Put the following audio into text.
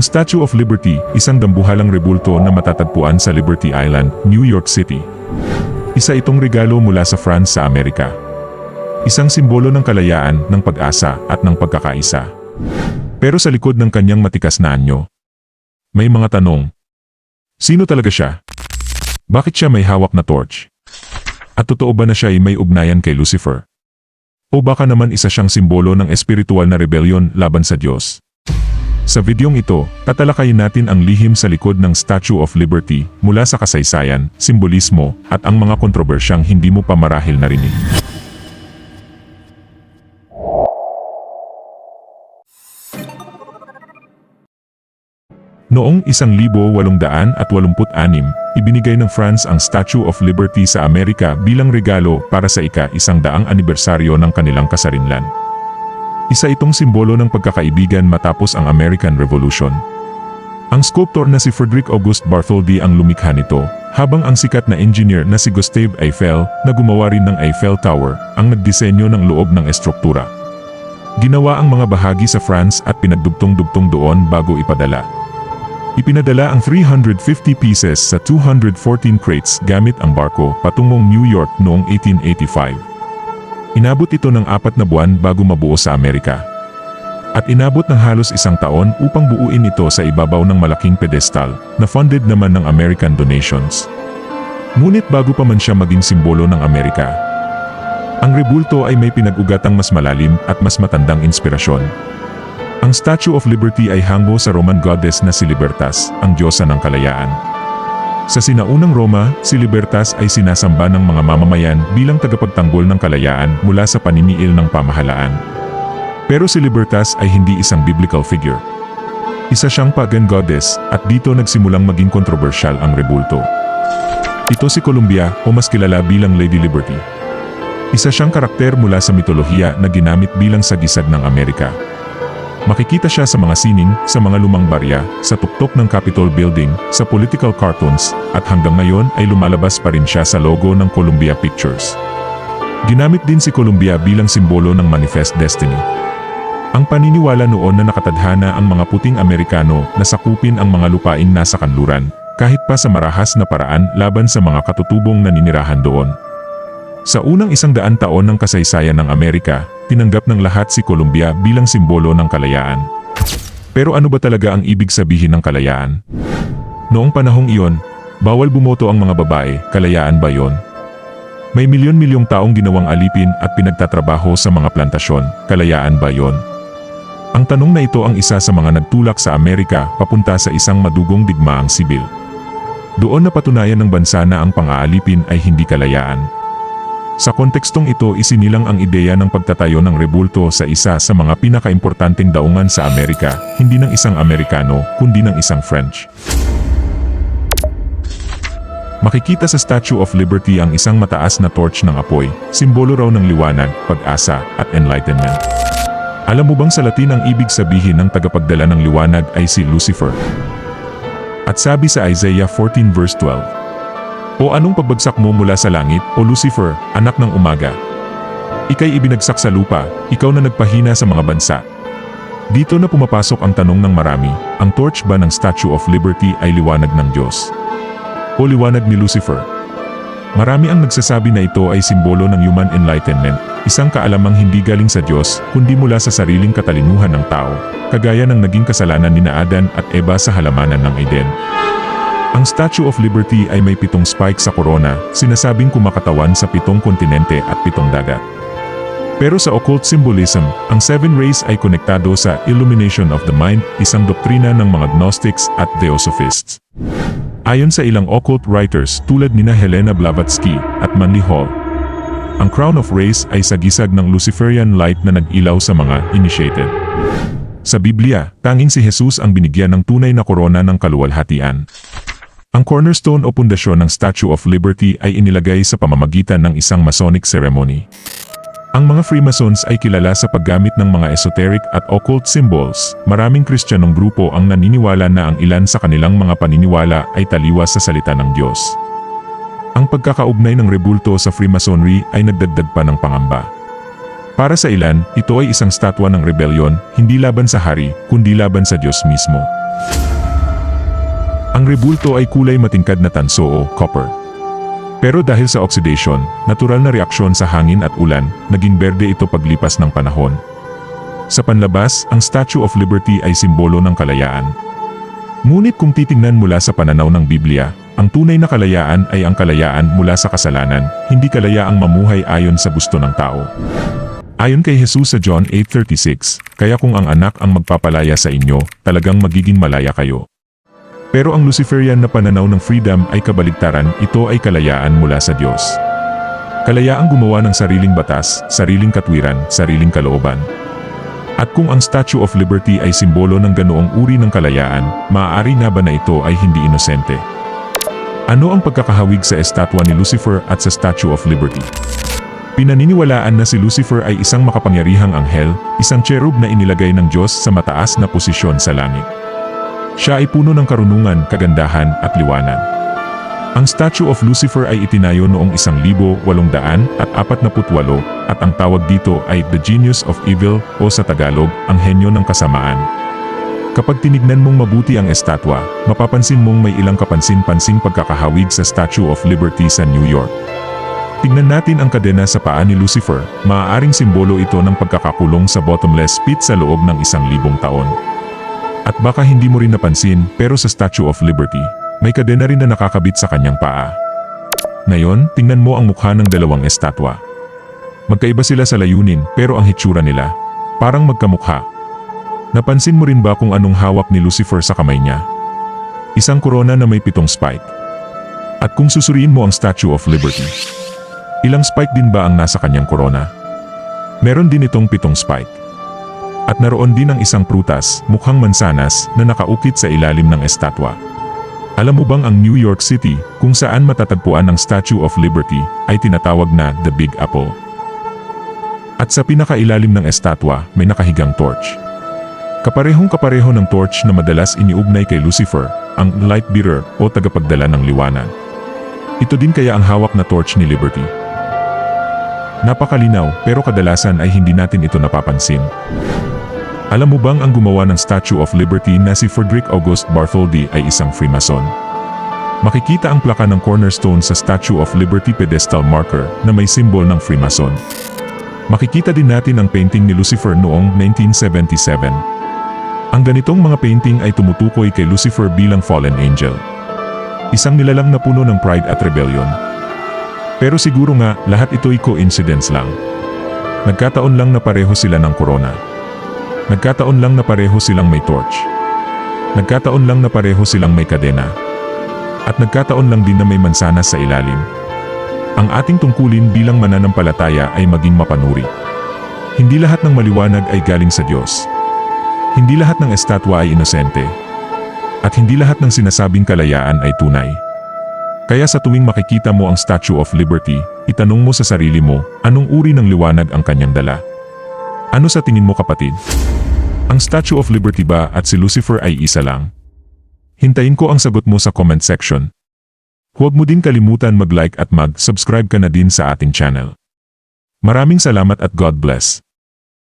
Ang Statue of Liberty, isang dambuhalang rebulto na matatagpuan sa Liberty Island, New York City. Isa itong regalo mula sa France sa Amerika. Isang simbolo ng kalayaan, ng pag-asa, at ng pagkakaisa. Pero sa likod ng kanyang matikas na anyo, may mga tanong. Sino talaga siya? Bakit siya may hawak na torch? At totoo ba na siya ay may ugnayan kay Lucifer? O baka naman isa siyang simbolo ng espiritual na rebellion laban sa Diyos? Sa videong ito, tatalakayin natin ang lihim sa likod ng Statue of Liberty mula sa kasaysayan, simbolismo, at ang mga kontrobersyang hindi mo pa marahil narinig. Noong 1886, ibinigay ng France ang Statue of Liberty sa Amerika bilang regalo para sa ika-isang daang anibersaryo ng kanilang kasarinlan. Isa itong simbolo ng pagkakaibigan matapos ang American Revolution. Ang sculptor na si Frederick August Bartholdi ang lumikha nito, habang ang sikat na engineer na si Gustave Eiffel, na gumawa rin ng Eiffel Tower, ang nagdisenyo ng loob ng estruktura. Ginawa ang mga bahagi sa France at pinagdugtong-dugtong doon bago ipadala. Ipinadala ang 350 pieces sa 214 crates gamit ang barko patungong New York noong 1885. Inabot ito ng apat na buwan bago mabuo sa Amerika. At inabot ng halos isang taon upang buuin ito sa ibabaw ng malaking pedestal na funded naman ng American donations. Ngunit bago pa man siya maging simbolo ng Amerika, ang rebulto ay may pinag-ugatang mas malalim at mas matandang inspirasyon. Ang Statue of Liberty ay hango sa Roman goddess na si Libertas, ang diyosa ng kalayaan. Sa sinaunang Roma, si Libertas ay sinasamba ng mga mamamayan bilang tagapagtanggol ng kalayaan mula sa paniniil ng pamahalaan. Pero si Libertas ay hindi isang biblical figure. Isa siyang pagan goddess at dito nagsimulang maging kontrobersyal ang rebulto. Ito si Columbia o mas kilala bilang Lady Liberty. Isa siyang karakter mula sa mitolohiya na ginamit bilang sagisag ng Amerika. Makikita siya sa mga sining, sa mga lumang barya, sa tuktok ng Capitol Building, sa political cartoons, at hanggang ngayon ay lumalabas pa rin siya sa logo ng Columbia Pictures. Ginamit din si Columbia bilang simbolo ng Manifest Destiny. Ang paniniwala noon na nakatadhana ang mga puting Amerikano na sakupin ang mga lupaing nasa kanluran, kahit pa sa marahas na paraan laban sa mga katutubong naninirahan doon. Sa unang isang daan taon ng kasaysayan ng Amerika, tinanggap ng lahat si Columbia bilang simbolo ng kalayaan. Pero ano ba talaga ang ibig sabihin ng kalayaan? Noong panahong iyon, bawal bumoto ang mga babae, kalayaan ba yon? May milyon-milyong taong ginawang alipin at pinagtatrabaho sa mga plantasyon, kalayaan ba yon? Ang tanong na ito ang isa sa mga nagtulak sa Amerika papunta sa isang madugong digmaang sibil. Doon napatunayan ng bansa na ang pang-aalipin ay hindi kalayaan. Sa kontekstong ito isinilang ang ideya ng pagtatayo ng rebulto sa isa sa mga pinakaimportanteng daungan sa Amerika, hindi ng isang Amerikano, kundi ng isang French. Makikita sa Statue of Liberty ang isang mataas na torch ng apoy, simbolo raw ng liwanag, pag-asa, at enlightenment. Alam mo bang sa Latin ang ibig sabihin ng tagapagdala ng liwanag ay si Lucifer? At sabi sa Isaiah 14 verse 12, O anong pagbagsak mo mula sa langit, O Lucifer, anak ng umaga? Ika'y ibinagsak sa lupa, ikaw na nagpahina sa mga bansa. Dito na pumapasok ang tanong ng marami, ang torch ba ng Statue of Liberty ay liwanag ng Diyos? O liwanag ni Lucifer? Marami ang nagsasabi na ito ay simbolo ng human enlightenment, isang kaalamang hindi galing sa Diyos, kundi mula sa sariling katalinuhan ng tao, kagaya ng naging kasalanan ni Adan at Eva sa halamanan ng Eden. Ang Statue of Liberty ay may pitong spike sa korona, sinasabing kumakatawan sa pitong kontinente at pitong dagat. Pero sa occult symbolism, ang seven rays ay konektado sa illumination of the mind, isang doktrina ng mga Gnostics at Theosophists. Ayon sa ilang occult writers tulad nina Helena Blavatsky at Manly Hall, ang crown of rays ay sagisag ng Luciferian light na nag-ilaw sa mga initiated. Sa Biblia, tanging si Jesus ang binigyan ng tunay na korona ng kaluwalhatian. Ang cornerstone o pundasyon ng Statue of Liberty ay inilagay sa pamamagitan ng isang Masonic ceremony. Ang mga Freemasons ay kilala sa paggamit ng mga esoteric at occult symbols. Maraming Kristiyanong grupo ang naniniwala na ang ilan sa kanilang mga paniniwala ay taliwas sa salita ng Diyos. Ang pagkakaugnay ng rebulto sa Freemasonry ay nagdagdag pa ng pangamba. Para sa ilan, ito ay isang statwa ng rebellion, hindi laban sa hari, kundi laban sa Diyos mismo. Ang rebulto ay kulay matingkad na tanso o copper. Pero dahil sa oxidation, natural na reaksyon sa hangin at ulan, naging berde ito paglipas ng panahon. Sa panlabas, ang Statue of Liberty ay simbolo ng kalayaan. Ngunit kung titingnan mula sa pananaw ng Biblia, ang tunay na kalayaan ay ang kalayaan mula sa kasalanan, hindi kalayaang mamuhay ayon sa gusto ng tao. Ayon kay Jesus sa John 8.36, kaya kung ang anak ang magpapalaya sa inyo, talagang magiging malaya kayo. Pero ang Luciferian na pananaw ng freedom ay kabaligtaran, ito ay kalayaan mula sa Diyos. Kalayaang gumawa ng sariling batas, sariling katwiran, sariling kalooban. At kung ang Statue of Liberty ay simbolo ng ganoong uri ng kalayaan, maaari na ba na ito ay hindi inosente? Ano ang pagkakahawig sa estatwa ni Lucifer at sa Statue of Liberty? Pinaniniwalaan na si Lucifer ay isang makapangyarihang anghel, isang cherub na inilagay ng Diyos sa mataas na posisyon sa langit. Siya ay puno ng karunungan, kagandahan at liwanag. Ang Statue of Lucifer ay itinayo noong 1848 at ang tawag dito ay The Genius of Evil o sa Tagalog, ang henyo ng kasamaan. Kapag tinignan mong mabuti ang estatwa, mapapansin mong may ilang kapansin-pansing pagkakahawig sa Statue of Liberty sa New York. Tingnan natin ang kadena sa paa ni Lucifer, maaaring simbolo ito ng pagkakakulong sa bottomless pit sa loob ng isang libong taon. At baka hindi mo rin napansin, pero sa Statue of Liberty, may kadena rin na nakakabit sa kanyang paa. Ngayon, tingnan mo ang mukha ng dalawang estatwa. Magkaiba sila sa layunin, pero ang hitsura nila, parang magkamukha. Napansin mo rin ba kung anong hawak ni Lucifer sa kamay niya? Isang korona na may pitong spike. At kung susuriin mo ang Statue of Liberty, ilang spike din ba ang nasa kanyang korona? Meron din itong pitong spike. At naroon din ang isang prutas, mukhang mansanas, na nakaukit sa ilalim ng estatwa. Alam mo bang ang New York City, kung saan matatagpuan ang Statue of Liberty, ay tinatawag na The Big Apple. At sa pinakailalim ng estatwa, may nakahigang torch. Kaparehong kapareho ng torch na madalas iniugnay kay Lucifer, ang light bearer o tagapagdala ng liwanag. Ito din kaya ang hawak na torch ni Liberty. Napakalinaw pero kadalasan ay hindi natin ito napapansin. Alam mo bang ang gumawa ng Statue of Liberty na si Frederick August Bartholdi ay isang Freemason? Makikita ang plaka ng cornerstone sa Statue of Liberty pedestal marker na may symbol ng Freemason. Makikita din natin ang painting ni Lucifer noong 1977. Ang ganitong mga painting ay tumutukoy kay Lucifer bilang fallen angel. Isang nilalang na puno ng pride at rebellion. Pero siguro nga, lahat ito'y coincidence lang. Nagkataon lang na pareho sila ng corona. Nagkataon lang na pareho silang may torch. Nagkataon lang na pareho silang may kadena. At nagkataon lang din na may mansanas sa ilalim. Ang ating tungkulin bilang mananampalataya ay maging mapanuri. Hindi lahat ng maliwanag ay galing sa Diyos. Hindi lahat ng estatwa ay inosente. At hindi lahat ng sinasabing kalayaan ay tunay. Kaya sa tuwing makikita mo ang Statue of Liberty, itanong mo sa sarili mo, anong uri ng liwanag ang kanyang dala? Ano sa tingin mo kapatid? Ang Statue of Liberty ba at si Lucifer ay isa lang? Hintayin ko ang sagot mo sa comment section. Huwag mo din kalimutan mag-like at mag-subscribe ka na din sa ating channel. Maraming salamat at God bless.